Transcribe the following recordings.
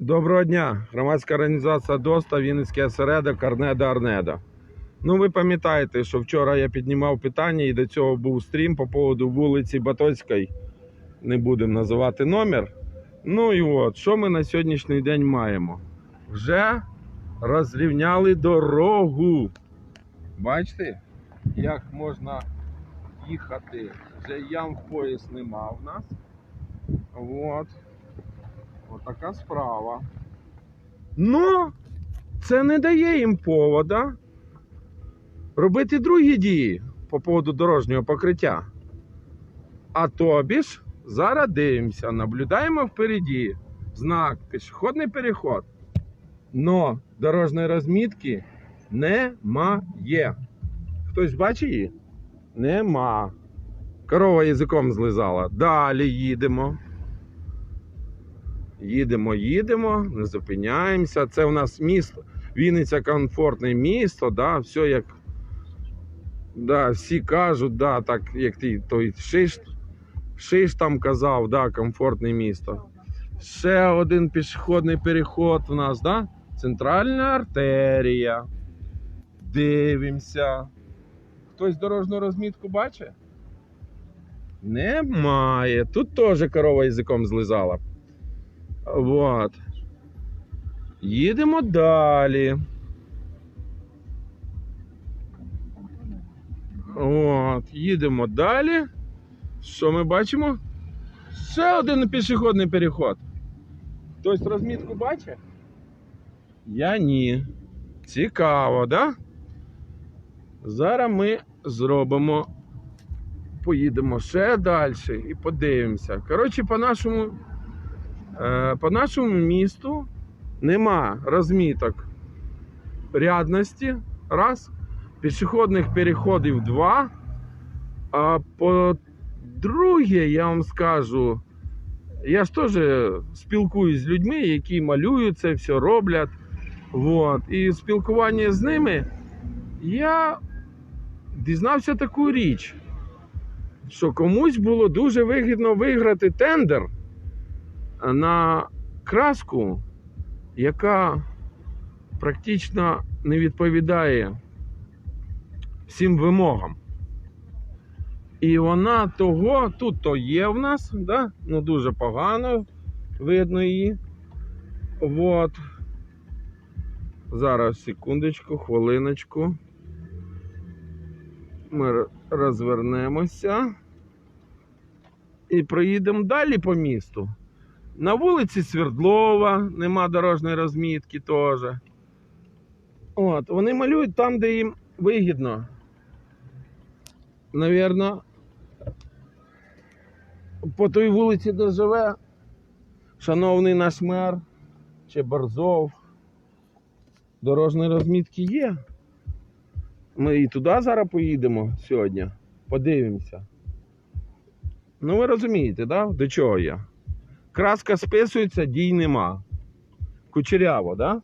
Доброго дня! Громадська організація ДОСТА, Вінницький осередок Арнеда Арнеда. Ну, ви пам'ятаєте, що вчора я піднімав питання і до цього був стрім по поводу вулиці Батоцької. Не будемо називати номер. Ну і от, що ми на сьогоднішній день маємо? Вже розрівняли дорогу. Бачите, як можна їхати? Вже ям в пояс нема в нас. От. Отака справа. Ну, це не дає їм повода робити другі дії по поводу дорожнього покриття. А тобі ж зараз дивимося, наблюдаємо впереді знак пішохідний переход. Но дорожньої розмітки немає. Хтось бачить її? Нема. Корова язиком злизала. Далі їдемо. Їдемо, їдемо, не зупиняємося. Це у нас місто. Вінниця комфортне місто, да, все як. Да, всі кажуть, да, так як ти той Шиш, Шиш там казав, да, комфортне місто. Ще один пішохідний переход у нас, да? Центральна артерія. Дивимося. Хтось дорожню розмітку бачить? Немає. Тут теж корова язиком злизала. Вот. Їдемо далі. От, їдемо далі. Що ми бачимо? Ще один пішохідний переход. Хтось розмітку бачить? Я ні. Цікаво, да? Зараз ми зробимо. Поїдемо ще далі і подивимося. Коротше, по нашому По нашому місту нема розміток рядності, раз, пішохідних переходів два. А по-друге, я вам скажу, я ж теж спілкуюсь з людьми, які малюють це, все роблять. Вот. І в спілкуванні з ними я дізнався таку річ, що комусь було дуже вигідно виграти тендер на краску, яка практично не відповідає всім вимогам. І вона того, тут то є в нас, да? ну дуже погано видно її. От. Зараз секундочку, хвилиночку. Ми розвернемося і проїдемо далі по місту. На вулиці Свердлова нема дорожньої розмітки теж. От, вони малюють там, де їм вигідно. Навірно, по той вулиці, де живе шановний наш мер чи Борзов. Дорожні розмітки є. Ми і туди зараз поїдемо сьогодні. Подивимося. Ну, ви розумієте, да? до чого я? Краска списується, дій нема. Кучеряво, да?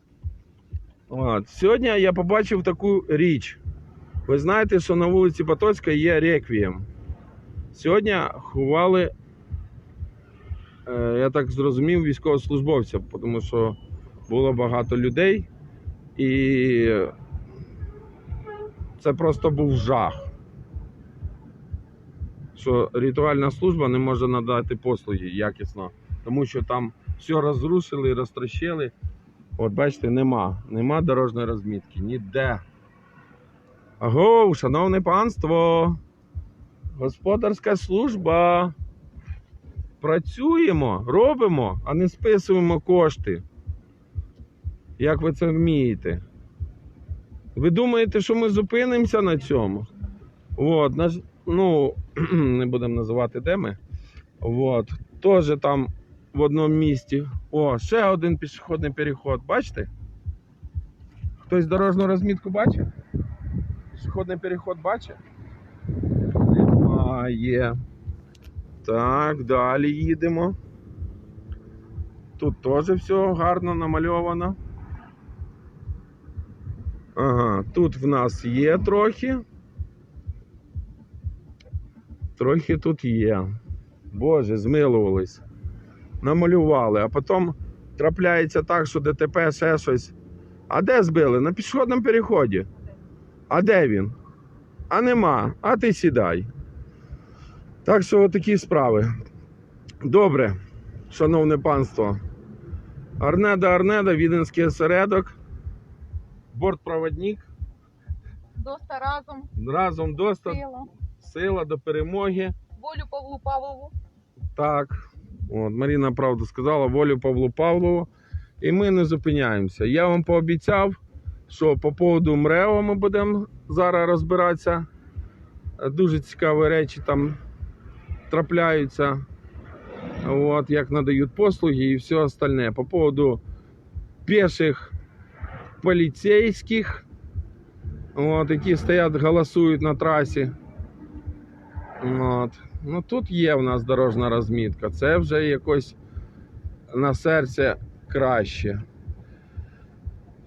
От. Сьогодні я побачив таку річ. Ви знаєте, що на вулиці Потоцька є реквієм. Сьогодні ховали, е, я так зрозумів, військовослужбовця, тому що було багато людей. І це просто був жах. Що ритуальна служба не може надати послуги якісно тому що там все розрушили, розтрощили. От бачите, нема. Нема дорожньої розмітки. Ніде. Аго, шановне панство. Господарська служба. Працюємо, робимо, а не списуємо кошти. Як ви це вмієте? Ви думаєте, що ми зупинимося на цьому? От, наш, ну, не будемо називати де ми. От, теж там в одному місті. О, ще один пішохідний переход. Бачите? Хтось дорожню розмітку бачить? Пішохідний переход бачить? Немає. Так, далі їдемо. Тут теж все гарно намальовано. Ага, тут в нас є трохи. Трохи тут є. Боже, змилувались намалювали, а потім трапляється так, що ДТП ще щось. А де збили? На пішохідному переході. А де він? А нема. А ти сідай. Так що отакі справи. Добре, шановне панство. Арнеда Арнеда, Віденський осередок, бортпроводник. Доста разом, Разом доста сила, сила до перемоги. волю Павлу Павлову. Так. От, Маріна правду сказала, волю Павлу Павлову. І ми не зупиняємося. Я вам пообіцяв, що по поводу МРЕО ми будемо зараз розбиратися. Дуже цікаві речі там трапляються. От, як надають послуги і все остальне. По поводу пеших поліцейських, от, які стоять, голосують на трасі. От. Ну тут є в нас дорожна розмітка. Це вже якось на серце краще.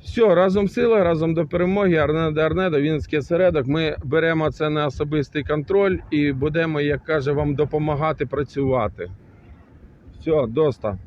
Все, разом сила, разом до перемоги. Арнеда Арнеда, Вінницький осередок. Ми беремо це на особистий контроль і будемо, як каже, вам допомагати працювати. Все, доста.